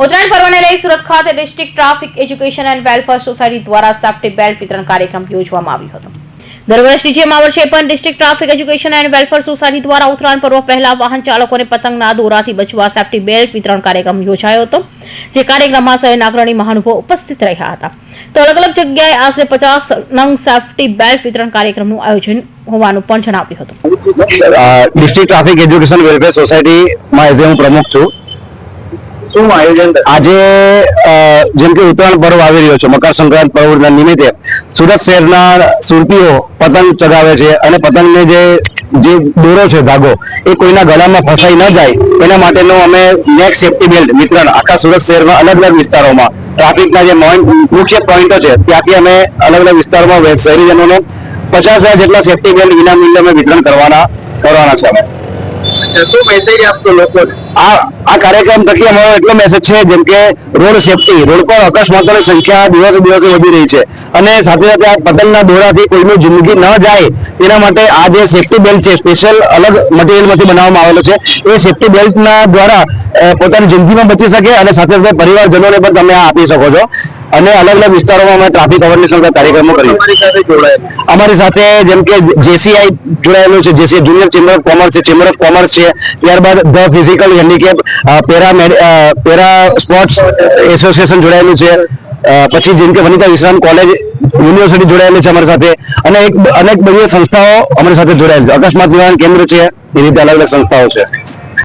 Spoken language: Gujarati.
ઉત્તરાયણ પર્વને લઈ સુરત ખાતે district traffic education and welfare society દ્વારા સેફ્ટી બેલ્ટ વિતરણ કાર્યક્રમ યોજવામાં આવ્યો હતો. દર વર્ષની જેમ આ વર્ષે પણ district traffic education and welfare society દ્વારા ઉત્તરાયણ પર્વ પહેલા વાહન ચાલકોને પતંગના દોરાથી બચવા સેફ્ટી બેલ્ટ વિતરણ કાર્યક્રમ યોજાયો હતો, જે કાર્યક્રમમાં શહેરના અગ્રણી મહાનુભાવો ઉપસ્થિત રહ્યા હતા. તો અલગ અલગ જગ્યાએ આશરે પચાસ નંગ સેફ્ટી બેલ્ટ વિતરણ કાર્યક્રમનું આયોજન હોવાનું પણ જણાવ્યું હતું. ડિસ્ટ્રિક્ટ ટ્રાફિક એજ્યુકેશન વેલફેર સોસાયટીમાં એઝ હું પ્રમુખ છું. શું આયોજન આજે જેમ કે ઉત્તરાયણ પર્વ આવી રહ્યો છે, મકર સંક્રાંત પર્વના નિમિત્તે સુરત શહેરના સુરતીઓ પતંગ ચગાવે છે અને પતંગને જે જે દોરો છે ધાગો, એ કોઈના ગળામાં ફસાઈ ન જાય. એના માટેનો અમે નેક સેફ્ટી બેલ્ટ વિતરણ આખા સુરત શહેરમાં અલગ અલગ વિસ્તારોમાં, ટ્રાફિકના જે મુખ્ય પોઈન્ટો છે, ત્યાંથી અમે અલગ અલગ વિસ્તારોમાં શહેરીજનોને પચાસ હજાર જેટલા સેફ્ટી બેલ્ટ વિનામૂલ્યે અમે વિતરણ કરવાના કરવાના છે અમે. આ કાર્યક્રમ થકી અમારો એટલો મેસેજ છે, જેમ કે રોડ સેફટી રોડ પર અકસ્માતોની સંખ્યા દિવસે દિવસે વધી રહી છે. અને સાથે સાથે આ પતંગના દોરાથી કોઈની જિંદગી ન જાય, તેના માટે આ જે સેફટી બેલ્ટ છે સ્પેશિયલ અલગ મટીરિયલમાંથી બનાવવામાં આવેલો છે. એ સેફટી બેલ્ટના દ્વારા પોતાની જિંદગીમાં બચી શકે અને સાથે સાથે પરિવારજનોને પણ તમે આ આપી શકો છો. અને અલગ અલગ વિસ્તારોમાં અમે ટ્રાફિક અવેરનેસ કાર્યક્રમો કરીએ. અમારી સાથે જેમ કે જેસીઆઈ જોડાયેલું છે JC junior chamber of commerce છે ચેમ્બર ઓફ કોમર્સ છે. ત્યારબાદ the physical handicap para para sports association જોડાયેલું છે. પછી જેમ કે વનિતા વિશ્રામ કોલેજ યુનિવર્સિટી જોડાયેલી છે અમારી સાથે. અને એક અનેક બધી સંસ્થાઓ અમારી સાથે જોડાયેલી છે. અકસ્માત નિવારણ કેન્દ્ર છે. એ રીતે અલગ અલગ સંસ્થાઓ છે.